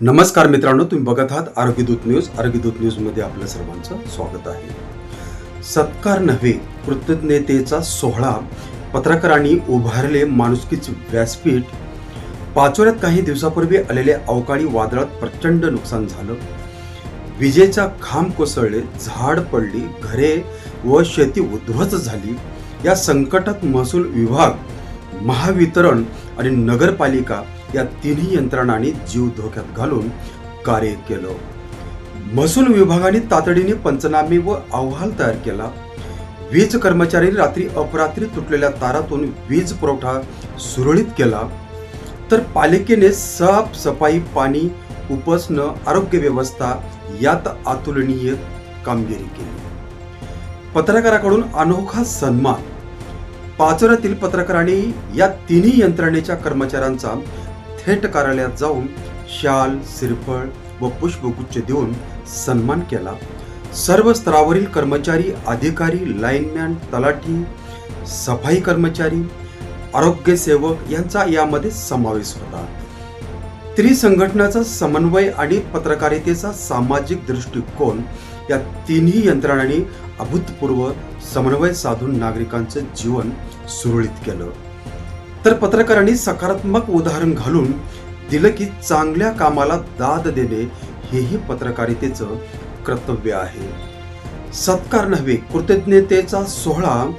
नमस्कार मित्रांनो तुम्ही बघत आहात आरोग्यदूत न्यूज. आरोग्यदूत न्यूजमध्ये आपल्या सर्वांचं स्वागत आहे. सत्कार नव्हे कृतज्ञतेचा सोहळा. पत्रकारांनी उभारले माणुसकीच व्यासपीठ. पाचोऱ्यात काही दिवसापूर्वी आलेले अवकाळी वादळात प्रचंड नुकसान झालं. विजेचा खांब कोसळले झाड पडली घरे व शेती उद्ध्वस्त झाली. या संकटात महसूल विभाग महावितरण आणि नगरपालिका या तिन्ही यंत्रणांनी जीव धोक्यात घालून कार्य केलं. महसूल विभागाने तातडीने पंचनामे व अहवाल तयार केला. वीज कर्मचारी रात्री अपरात्री तुटलेल्या तारातून वीज पुरवठा सुरळीत केला. तर पालिकेने साफ सफाई पाणी उपसणं आरोग्य व्यवस्था यात अतुलनीय कामगिरी केली. पत्रकाराकडून अनोखा सन्मान. पाचोऱ्यातील पत्रकारांनी या तिन्ही यंत्रणेच्या कर्मचाऱ्यांचा थेट कार्यालयात जाऊन शाल सिरफळ व पुष्पगुच्छ देऊन सन्मान केला. सर्व स्तरावरील कर्मचारी अधिकारी लाईनमॅन तलाठी सफाई कर्मचारी आरोग्य सेवक यांचा यामध्ये समावेश होता. त्रिसंघटनाचा समन्वय आणि पत्रकारितेचा सामाजिक दृष्टिकोन या तिन्ही यंत्रणांनी अभूतपूर्व समन्वय साधून नागरिकांचं जीवन सुरळीत केलं. तर पत्रकारांनी सकारात्मक उदाहरण घालून दिलं की चांगल्या कामाला दाद देणे हेही पत्रकारितेचं कर्तव्य आहे. सत्कार नव्हे कृतज्ञतेचा सोहळा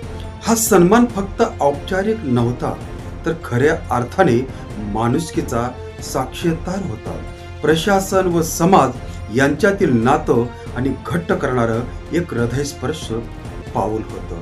हा सन्मान फक्त औपचारिक नव्हता तर खऱ्या अर्थाने माणुसकीचा साक्षीदार होता. प्रशासन व समाज यांच्यातील नातं आणि घट्ट करणारं एक हृदयस्पर्श पाऊल होतं.